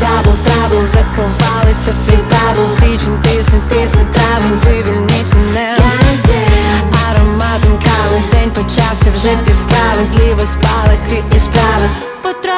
дабл, дабл, заховалися в свій дабл. Січень тисне, тисне травень, вивільнись мене. Ароматом кави, день почався вже півскави, зліво спалахи і спалахи.